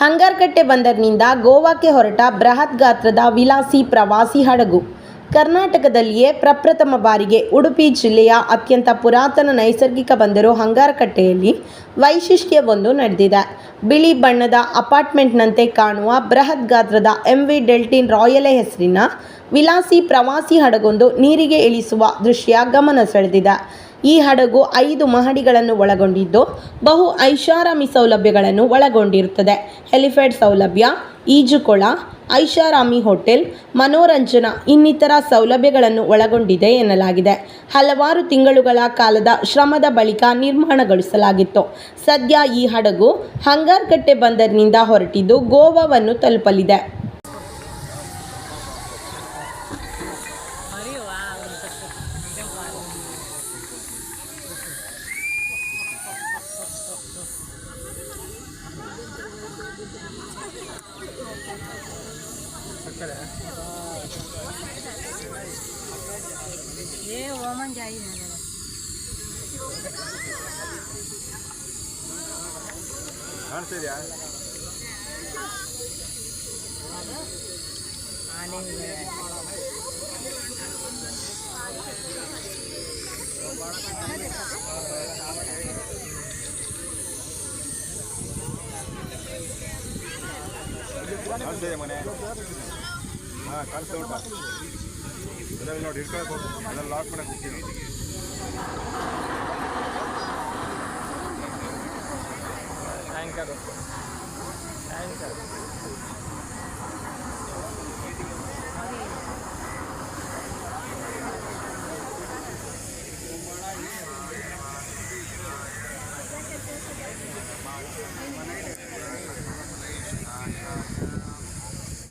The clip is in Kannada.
ಹಂಗಾರಕಟ್ಟೆ ಬಂದರಿನಿಂದ ಗೋವಾಕ್ಕೆ ಹೊರಟ ಬೃಹತ್ ಗಾತ್ರದ ವಿಲಾಸಿ ಪ್ರವಾಸಿ ಹಡಗು. ಕರ್ನಾಟಕದಲ್ಲಿಯೇ ಪ್ರಪ್ರಥಮ ಬಾರಿಗೆ ಉಡುಪಿ ಜಿಲ್ಲೆಯ ಅತ್ಯಂತ ಪುರಾತನ ನೈಸರ್ಗಿಕ ಬಂದರು ಹಂಗಾರಕಟ್ಟೆಯಲ್ಲಿ ವೈಶಿಷ್ಟ್ಯವೊಂದು ನಡೆದಿದೆ. ಬಿಳಿ ಬಣ್ಣದ ಅಪಾರ್ಟ್ಮೆಂಟ್ನಂತೆ ಕಾಣುವ ಬೃಹತ್ ಗಾತ್ರದ ಎಂ ವಿ ಡೆಲ್ಟಿನ್ ರಾಯಲೆ ಹೆಸರಿನ ವಿಲಾಸಿ ಪ್ರವಾಸಿ ಹಡಗೊಂದು ನೀರಿಗೆ ಇಳಿಸುವ ದೃಶ್ಯ ಗಮನ ಸೆಳೆದಿದೆ. ಈ ಹಡಗು ಐದು ಮಹಡಿಗಳನ್ನು ಒಳಗೊಂಡಿದ್ದು. ಬಹು ಐಷಾರಾಮಿ ಸೌಲಭ್ಯಗಳನ್ನು ಒಳಗೊಂಡಿರುತ್ತದೆ. ಹೆಲಿಫೆಡ್ ಸೌಲಭ್ಯ, ಈಜುಕೊಳ, ಐಷಾರಾಮಿ ಹೋಟೆಲ್, ಮನೋರಂಜನಾ ಇನ್ನಿತರ ಸೌಲಭ್ಯಗಳನ್ನು ಒಳಗೊಂಡಿದೆ ಎನ್ನಲಾಗಿದೆ. ಹಲವಾರು ತಿಂಗಳುಗಳ ಕಾಲದ ಶ್ರಮದ ಬಳಿಕ ನಿರ್ಮಾಣಗೊಳಿಸಲಾಗಿತ್ತು. ಸದ್ಯ ಈ ಹಡಗು ಹಂಗಾರ್ಕಟ್ಟೆ ಬಂದರಿನಿಂದ ಹೊರಟಿದ್ದು ಗೋವಾವನ್ನು ತಲುಪಲಿದೆ. சக்கரை ஏ ஓமன் ஜாயி ஆ சரியா? ஆனே ಕಾಣಿಸ್ತಿದೆ ಮನೆ. ಹಾಂ ಕಾಣಿಸ್ತಾ ಉಂಟಾ ಅದರಲ್ಲಿ ನೋಡಿ ಹಿಡ್ಕೊಳಕ್ಕೆ ಹೋಗು. ಅದರಲ್ಲಿ ಲಾಕ್ ಮಾಡಕ್ಕೆ ಹೋಗ್ತೀನಿ ಟ್ಯಾಂಕರ್ ಟ್ಯಾಂಕರ್